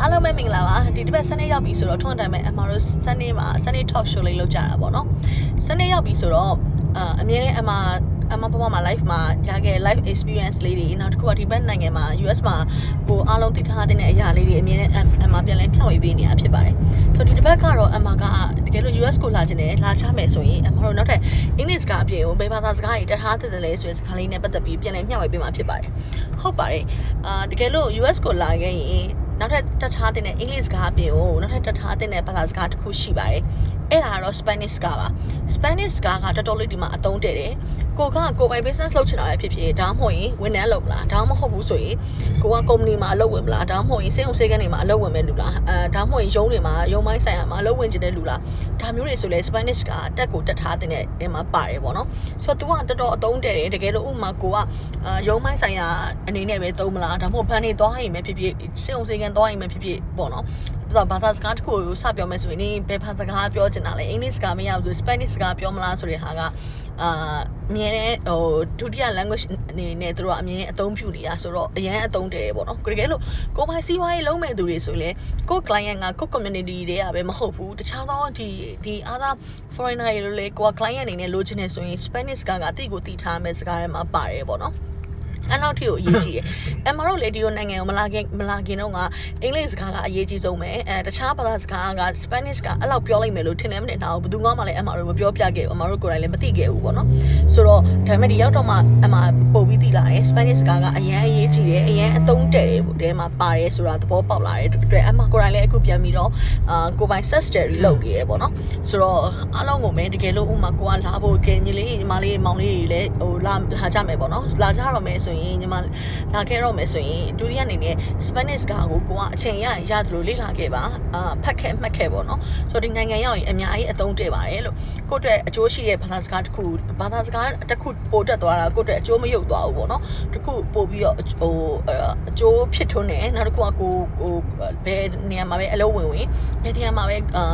အားလုံးပဲမင်္ဂလာပါဒီတစ်ပတ် Sunday ရောက်ပြီဆိုတော့ထုံးတိုင်းပဲအမတို့ Sunday မှာ Sunday talk show လေးလုပ်ကြတာပေါ့နော် Sunday ရောက်ပြီဆိုတော့အာအမြဲတမ်းအမအမပပမှာ live မှာရခဲ့ live experience လေးတွေနောက်တစ်ခုကဒီဘက်နိုင်ငံမှာ US မှာဟိုအားလုံးသိထားတဲ့အရာလေးတွေအမြဲတမ်းအမပြန်လဲဖြန့်ဝေပေးနေတာဖြစ်ပါတယ်ဆိုတော့ဒီတစ်ပတ်ကတော့အမကတကယ်လို့ US ကိုလာခြင်းနဲ့လာချမယ်ဆိုရင်အမတို့နောက်ထပ် English ကအပြင်ကိုဘယ်ဘာသာစကားတွေတထားတဲ့လဲဆိုရင်စကားလေးနဲ့ပတ်သက်ပြီးပြန်လဲမျှဝေပေးမှာဖြစ်ပါတယ်ဟုတ်ပါတယ်အာတကယ်လို့ US ကိုလာခဲ့ရင် နောက်ထပ်တက်ထားတဲ့အင်္ဂလိပ်စကားအပြင်ကိုနောက်ထပ်တက်ထားတဲ့ဘာသာစကားတစ်ခုရှိပါတယ် အဲ့ဒါကတော့ Spanish စကားပါ Spanish စကားကတော်တော်လေးဒီမှာအသုံးတည့်တယ်ကိုကကိုပိုင် business လုပ်ချင်တာပဲဖြစ်ဖြစ်ဒါမှမဟုတ်ရင်ဝန်ထမ်းလုပ်မလားဒါမှမဟုတ်ဘူးဆိုရင်ကိုက company မှာအလုပ်ဝင်မလားဒါမှမဟုတ်ရင်စေုံစေကနေမှာအလုပ်ဝင်မဲ့လူလားအဲဒါမှမဟုတ်ရင်ရုံးတွေမှာရုံးမိုင်းဆိုင်ရာမှာအလုပ်ဝင်ချင်တဲ့လူလားဒါမျိုးတွေဆိုလဲ Spanish ကတက်ကိုတက်ထားတဲ့အဲမှာပါတယ်ပေါ့နော်ဆိုတော့ तू ကတော်တော်အသုံးတည့်တယ်တကယ်လို့ဥပမာကိုကရုံးမိုင်းဆိုင်ရာအနေနဲ့ပဲသုံးမလားဒါမှမဟုတ်ဘန်နေသွားရင်ပဲဖြစ်ဖြစ်စေုံစေကန်သွားရင်ပဲဖြစ်ဖြစ်ပေါ့နော် ဒါဘာသာစကားတစ်ခုကိုစပြောမယ်ဆိုရင်ဘယ်ဘာသာစကားပြောချင်တာလဲအင်္ဂလိပ်စကားမရဘူး Spanish စကားပြောမလားဆိုတဲ့ဟာကအာအမြဲတမ်းဟိုဒုတိယ language အနေနဲ့သူတို့ကအမြဲအသုံးပြုနေတာဆိုတော့အရန်အသုံးတယ်ပေါ့နော်တကယ်လို့ကိုယ်ပိုင်စီးပွားရေးလုံးမဲ့သူတွေဆိုရင်ကိုယ် client ကကိုယ် community တွေကပဲမဟုတ်ဘူးတခြားသောဒီဒီ other foreigner တွေလို့လေကိုယ် client အနေနဲ့လိုချင်နေဆိုရင် Spanish စကားကအတိတ်ကိုတည်ထားမဲ့စကားတွေမှာပါတယ်ပေါ့နော် အဲ့လောက်ထိကိုအရေးကြီးတယ်။အမတို့လေဒီယိုနိုင်ငံကိုမလာခင်မလာခင်တော့ကအင်္ဂလိပ်စကားကအရေးကြီးဆုံးပဲ။အဲတခြားဘာသာစကားက Spanish ကအဲ့လောက်ပြောလိုက်မယ်လို့ထင်တယ်မထင်တာဘူးဘယ်သူမှလည်းအမတို့မပြောပြခဲ့ဘူးအမတို့ကိုယ်တိုင်လည်းမသိခဲ့ဘူးပေါ့နော်။ဆိုတော့ဒါပေမဲ့ဒီရောက်တော့မှအမပို့ပြီးသိလာတယ် Spanish စကားကအရန်အရေးကြီးတယ်အရန်အသုံးတဲ့တယ်တဲ့မှာပါတယ်ဆိုတာသဘောပေါက်လာတယ်အတွက်အမကိုယ်တိုင်လည်းအခုပြန်ပြီးတော့အာကိုပိုင် set study လုပ်နေရပေါ့နော်။ဆိုတော့အားလုံးကိုမဲတကယ်လို့ဥမာကိုကလာဖို့ကဲညီလေးညီမလေးမောင်လေးတွေလည်းဟိုလာလာကြမယ်ပေါ့နော်။လာကြတော့မယ်ဆိုရင်ညီမလာခဲ့တော့မယ်ဆိုရင်ဒုတိယအနေနဲ့ Spanish ကကိုကိုကအချိန်ရရသလိုလေ့လာခဲ့ပါအာဖတ်ခဲ့မှတ်ခဲ့ပေါ့နော်ဆိုတော့ဒီနိုင်ငံရောက်ရင်အများကြီးအသုံးတည့်ပါတယ်လို့ကိုယ့်အတွက်အကျိုးရှိတဲ့ဘာသာစကားတစ်ခုဘာသာစကားတစ်ခုပို့တက်သွားတာကိုယ့်အတွက်အကျိုးမရုပ်သွားဘူးပေါ့နော်တစ်ခုပို့ပြီးတော့ဟိုအကျိုးဖြစ်ထွန်းတယ်နောက်တစ်ခုကကိုကိုဘယ်နေရာမှာပဲအလုပ်ဝင်ဝင်ဘယ်နေရာမှာပဲအာ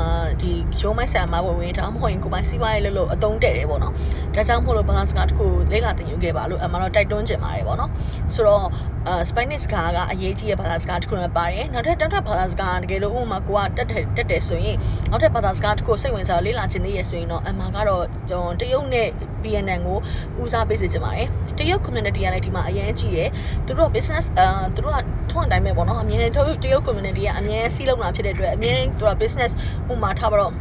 ဒီရုံးမိုက်ဆန်မှာဝင်ဝင်ဒါမှမဟုတ်ရင်ကိုယ်ပိုင်စီးပွားရေးလုပ်လို့အသုံးတည့်တယ်ပေါ့နော်ဒါကြောင့်မို့လို့ဘာသာစကားတစ်ခုလေ့လာသင်ယူခဲ့ပါလို့အမှတော့တိုက်တွန်းချင်ပါတယ်ပေါ့နော်ဆိုတော့အာ Spanish စကားကအရေးကြီးတဲ့ဘာသာစကားတစ်ခုနဲ့ပါတယ်နောက်ထပ်နောက်ထပ်ဘာသာစကားတကယ်လို့ဥပမာကိုကတက်တယ်တက်တယ်ဆိုရင်နောက်ထပ်ဘာသာစကားတစ်ခုစိတ်ဝင်စားလေ့လာခြင်းသေးရဆိုရင်တော့အမှကတော့ကျွန်တော်တရုတ်နဲ့ BNN ကိုဦးစားပေးစေချင်ပါတယ်တရုတ် community ကလည်းဒီမှာအရင်ကြီးတယ်သူတို့ business အာသူတို့ကထုံးတိုင်းပဲပေါ့နော်အမြဲတမ်းတရုတ် community ကအမြဲစီးလုံးလာဖြစ်တဲ့အတွက်အမြဲသူတို့ business ဥပမာထားပါတော့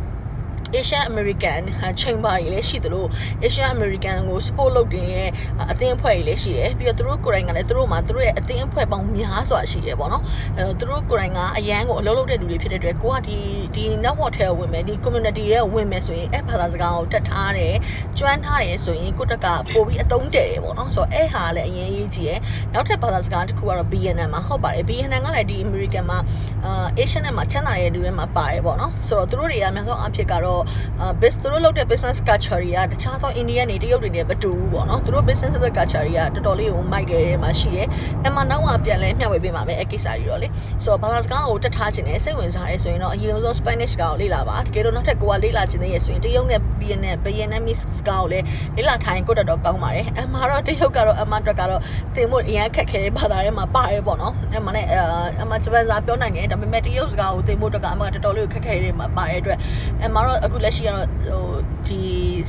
Asian American Chamber ကြီးလည်းရှိသလို Asian American ကို support လုပ်တင်ရဲ့အသင်းအဖွဲ့ကြီးလည်းရှိတယ်ပြီးတော့သူတို့ကိုယ်တိုင်ကလည်းသူတို့မှာသူတို့ရဲ့အသင်းအဖွဲ့ပေါင်းများစွာရှိတယ်ပေါ့နော်အဲသူတို့ကိုယ်တိုင်ကအရန်ကိုအလုပ်လုပ်တဲ့လူတွေဖြစ်တဲ့အတွက်ကိုကဒီဒီ network ထဲဝင်မယ်ဒီ community ထဲဝင်မယ်ဆိုရင်အဲ့ဘာသာစကားကိုတက်ထားတယ်ကျွမ်းထားတယ်ဆိုရင်ကိုတက်ကပို့ပြီးအသုံးတည့်တယ်ပေါ့နော်ဆိုတော့အဲ့ဟာလည်းအရင်ရေးကြည့်ရယ်နောက်ထပ်ဘာသာစကားတစ်ခုကတော့ BNN မှာဟုတ်ပါတယ် BNN ကလည်းဒီ American မှာအာ Asian နဲ့မှာချမ်းသာတဲ့လူတွေမှာပါတယ်ပေါ့နော်ဆိုတော့သူတို့တွေကအများဆုံးအဖြစ်ကတော့အာ biz သူတို့လုပ်တဲ့ business culture တွေကတခြားသော Indian တွေတရုတ်တွေနဲ့မတူဘူးပေါ့နော်သူတို့ business culture တွေကတော်တော်လေးကိုမိုက်တယ်မှာရှိတယ်အမှနောက်ကပြန်လဲမျှဝေပေးပါမယ်အကိစ္စတွေတော့လေဆိုတော့ဘာသာစကားကိုတက်ထားခြင်းနဲ့စိတ်ဝင်စားရဲဆိုရင်တော့အရင်ဆုံး Spanish ကိုလေ့လာပါတကယ်လို့နောက်ထပ်ကိုကလေ့လာခြင်းသေးရဆိုရင်တရုတ်နဲ့ Vietnam Vietnamese ကိုလည်းလေ့လာထိုင်ကိုတော်တော်ကောင်းပါတယ်အမှတော့တရုတ်ကတော့အမှအတွက်ကတော့သင်ဖို့အရင်ခက်ခဲဘာသာထဲမှာပါတယ်ပေါ့နော်အမှနဲ့အမှဂျပန်စာပြောနိုင်တယ်ဒါပေမဲ့တရုတ်စကားကိုသင်ဖို့အတွက်ကအမှတော်တော်လေးခက်ခဲနေမှာပါတယ်အတွက်အမှတော့အခုလက်ရှိကတော့ဟိုဒီ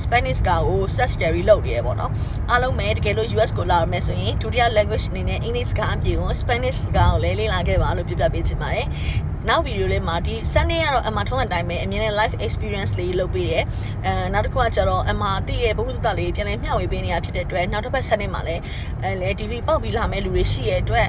Spanish ကကို set study လုပ်နေရပေါ့နော်အားလုံးပဲတကယ်လို့ US ကိုလာရမယ်ဆိုရင်ဒုတိယ language အနေနဲ့ English ကအပြင်ကို Spanish ကကိုလည်းလေ့လာခဲ့ပါလို့ပြပြပေးချင်ပါတယ်နောက်ဗီဒီယိုလေးမှာဒီ Sunday ကတော့အမထုံးတဲ့အတိုင်းပဲအမြင်နဲ့ live experience လေးလုပ်ပေးတယ်အဲနောက်တစ်ခုကကျတော့အမသိရဲ့ဘုဟုတ္တလေးပြန်လည်မျှဝေပေးနေတာဖြစ်တဲ့အတွက်နောက်တစ်ပတ် Sunday မှာလည်းအဲလေ TV ပေါက်ပြီးလာမဲ့လူတွေရှိရဲ့အတွက်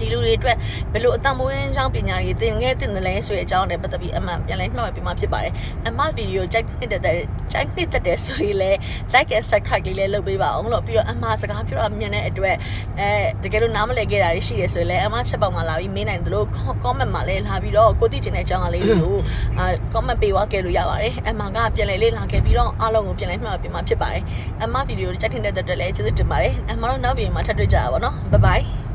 ဒီလူတွေအတွက်ဘယ်လိုအတံမွေးအကြောင်းပညာတွေသင်ခဲ့တင်တယ်လဲဆိုတဲ့အကြောင်းနဲ့ပတ်သက်ပြီးအမှန်ပြန်လဲမျှဝေပေးမှာဖြစ်ပါတယ်အမဗီဒီယိုကြိုက်နေတဲ့တဲ့ကြိုက်နေတဲ့ဆိုရင်လည်း like and subscribe လေးလည်းလုပ်ပေးပါအောင်လို့ပြီးတော့အမစကားပြောတာမြင်တဲ့အတွက်အဲတကယ်လို့နားမလည်ခဲ့တာတွေရှိရဆိုရင်လည်းအမချက်ပေါက်မှာလာပြီးမေးနိုင်တယ်လို့ comment မှာလည်းလာပြီးတော့ကိုသိချင်တဲ့အကြောင်းအလေးတွေကိုအာ comment ပေးသွားခဲ့လို့ရပါတယ်အမကပြန်လဲလေးလာခဲ့ပြီးတော့အားလုံးကိုပြန်လဲမျှဝေပေးမှာဖြစ်ပါတယ်အမဗီဒီယိုကြိုက်နေတဲ့အတွက်လည်းကျေးဇူးတင်ပါတယ်အမတို့နောက်ဗီဒီယိုမှာထပ်တွေ့ကြပါပါနော် bye bye